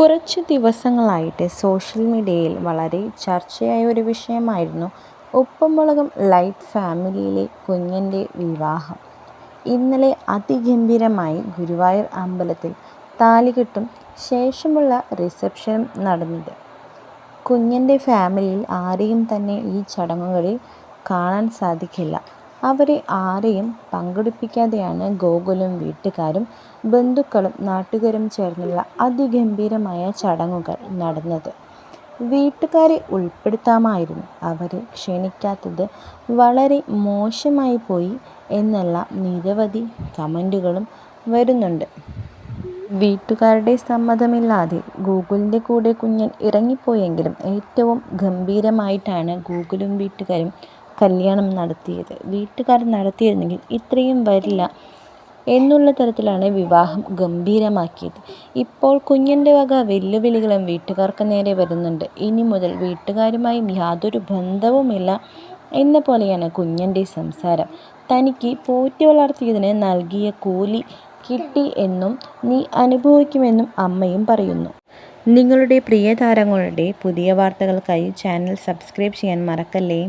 കുറച്ചു ദിവസങ്ങളായിട്ട് സോഷ്യൽ മീഡിയയിൽ വളരെ ചർച്ചയായ ഒരു വിഷയമായിരുന്നു ഉപ്പുമുളകും ലൈറ്റ് ഫാമിലിയിലെ കുഞ്ഞന്റെ വിവാഹം. ഇന്നലെ അതിഗംഭീരമായി ഗുരുവായൂർ അമ്പലത്തിൽ താലികെട്ടും ശേഷമുള്ള റിസപ്ഷനും നടന്നത്. കുഞ്ഞന്റെ ഫാമിലിയിൽ ആരെയും തന്നെ ഈ ചടങ്ങുകളിൽ കാണാൻ സാധിക്കില്ല. അവരെ ആരെയും പങ്കെടുപ്പിക്കാതെയാണ് ഗോകുലും വീട്ടുകാരും ബന്ധുക്കളും നാട്ടുകാരും ചേർന്നുള്ള അതിഗംഭീരമായ ചടങ്ങുകൾ നടന്നത്. വീട്ടുകാരെ ഉൾപ്പെടുത്താമായിരുന്നു. അവരെ ക്ഷണിക്കാത്തത് വളരെ മോശമായി പോയി എന്നുള്ള നിരവധി കമന്റുകളും വരുന്നുണ്ട്. വീട്ടുകാരുടെ സമ്മതമില്ലാതെ ഗൂഗിളിന്റെ കൂടെ കുഞ്ഞൻ ഇറങ്ങിപ്പോയെങ്കിലും ഏറ്റവും ഗംഭീരമായിട്ടാണ് ഗൂഗിളും വീട്ടുകാരും കല്യാണം നടത്തിയത്. വീട്ടുകാർ നടത്തിയിരുന്നെങ്കിൽ ഇത്രയും വരില്ല എന്നുള്ള തരത്തിലാണ് വിവാഹം ഗംഭീരമാക്കിയത്. ഇപ്പോൾ കുഞ്ഞിന്റെ വക വെല്ലുവിളികളും വീട്ടുകാർക്ക് നേരെ വരുന്നുണ്ട്. ഇനി മുതൽ വീട്ടുകാരുമായും യാതൊരു ബന്ധവുമില്ല എന്ന പോലെയാണ് കുഞ്ഞന്റെ സംസാരം. തനിക്ക് പോറ്റി വളർത്തിയതിന് നൽകിയ കൂലി കിട്ടി എന്നും നീ അനുഭവിക്കുമെന്നും അമ്മയും പറയുന്നു. നിങ്ങളുടെ പ്രിയ താരങ്ങളുടെ പുതിയ വാർത്തകൾക്കായി ചാനൽ സബ്സ്ക്രൈബ് ചെയ്യാൻ മറക്കല്ലേ.